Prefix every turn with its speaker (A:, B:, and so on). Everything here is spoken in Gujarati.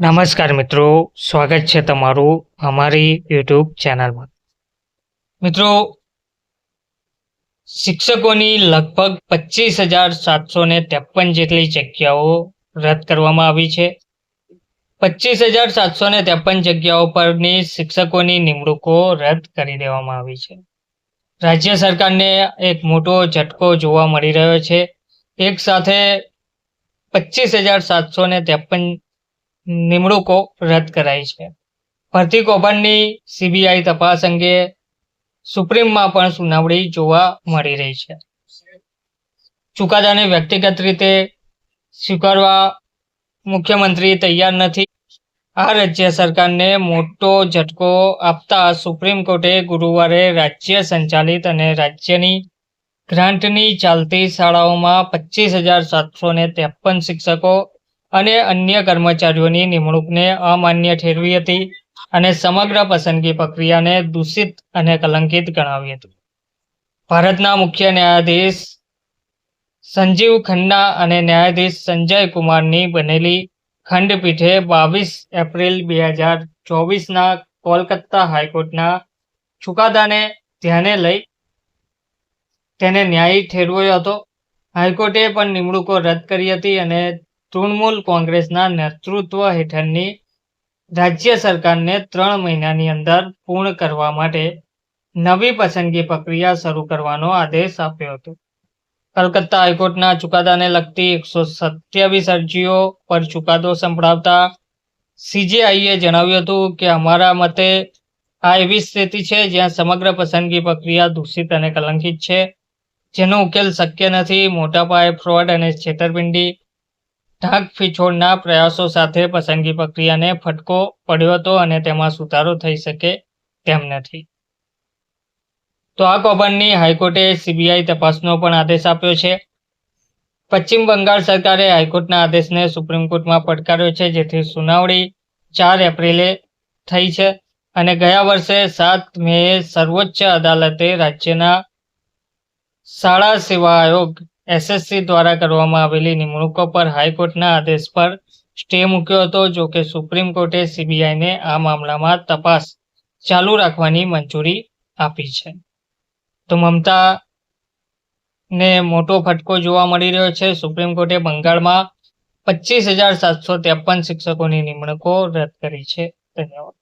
A: નમસ્કાર મિત્રો, સ્વાગત છે તમારું અમારી યુટ્યુબ ચેનલમાં. મિત્રો, શિક્ષકોની લગભગ પચીસ હજાર સાતસો ને ત્રેપન જેટલી જગ્યાઓ રદ કરવામાં આવી છે. પચીસ હજાર સાતસો ને ત્રેપન જગ્યાઓ પરની શિક્ષકોની નિમણૂકો રદ કરી દેવામાં આવી છે. રાજ્ય સરકારને એક મોટો ઝટકો જોવા મળી રહ્યો છે. એક સાથે પચીસ હજાર સાતસો ને ત્રેપન નિમણૂકો રદ કરાઈ છે. ભરતી કૌભાંડની સીબીઆઈ તપાસ અંગે સુપ્રીમમાં પણ સુનાવણી જોવા મળી રહી છે. ચુકાદાને વ્યક્તિગત રીતે સ્વીકારવા મુખ્યમંત્રી તૈયાર નથી. આ રાજ્ય સરકારને મોટો ઝટકો આપતા સુપ્રીમ કોર્ટે ગુરુવારે રાજ્ય સંચાલિત અને રાજ્યની ગ્રાન્ટની ચાલતી શાળાઓમાં પચીસ હજાર સાતસો ને ત્રેપન શિક્ષકો અને અન્ય કર્મચારીઓની નિમણૂકને અમાન્ય ઠેરવી હતી અને સમગ્ર પસંદગી પ્રક્રિયાને દૂષિત અને કલંકિત ગણાવી હતી. ભારતના મુખ્ય ન્યાયાધીશ સંજીવ ખન્ના અને ન્યાયાધીશ સંજય કુમારની બનેલી ખંડપીઠે બાવીસ એપ્રિલ બે હજાર ચોવીસના કોલકાતા હાઈકોર્ટના ચુકાદાને ધ્યાને લઈ તેને ન્યાયી ઠેરવ્યો હતો. હાઈકોર્ટે પણ નિમણૂકો રદ કરી હતી અને તૃણમૂલ કોંગ્રેસના નેતૃત્વ હેઠળની રાજ્ય સરકારને ત્રણ મહિનાની અંદર પૂર્ણ કરવા માટે નવી પસંદગી પ્રક્રિયા શરૂ કરવાનો આદેશ આપ્યો હતો. કલકત્તા હાઈકોર્ટના ચુકાદાને લગતી એકસો સત્યાવીસ અરજીઓ પર ચુકાદો સંભળાવતા સીજેઆઈએ જણાવ્યું હતું કે અમારા મતે આ એવી સ્થિતિ છે જ્યાં સમગ્ર પસંદગી પ્રક્રિયા દૂષિત અને કલંકિત છે, જેનો ઉકેલ શક્ય નથી, મોટા પાયે ફ્રોડ અને છેતરપિંડી ઢાક ફીછોડના પ્રયાસો સાથે પસંદગી પ્રક્રિયાને ફટકો પડ્યો હતો અને તેમાં સુધારો થઈ શકે તેમ નથી. તો આ કૌભાંડની હાઈકોર્ટે સીબીઆઈ તપાસનો પણ આદેશ આપ્યો છે. પશ્ચિમ બંગાળ સરકારે હાઈકોર્ટના આદેશને સુપ્રીમ કોર્ટમાં પડકાર્યો છે, જેથી સુનાવણી ચાર એપ્રિલે થઈ છે અને ગયા વર્ષે સાત મે સર્વોચ્ચ અદાલતે રાજ્યના શાળા સેવા આયોગ એસએસસી દ્વારા કરવામાં આવેલી નિમણૂકો પર હાઈકોર્ટના આદેશ પર સ્ટે મૂક્યો હતો, જો કે સુપ્રીમ કોર્ટે સીબીઆઈને આ મામલામાં તપાસ ચાલુ રાખવાની મંજૂરી આપી છે. તો મમતા ને મોટો ફટકો જોવા મળી રહ્યો છે. સુપ્રીમ કોર્ટે બંગાળમાં પચીસ હજાર સાતસો ત્રેપન શિક્ષકોની નિમણૂકો રદ કરી છે. ધન્યવાદ.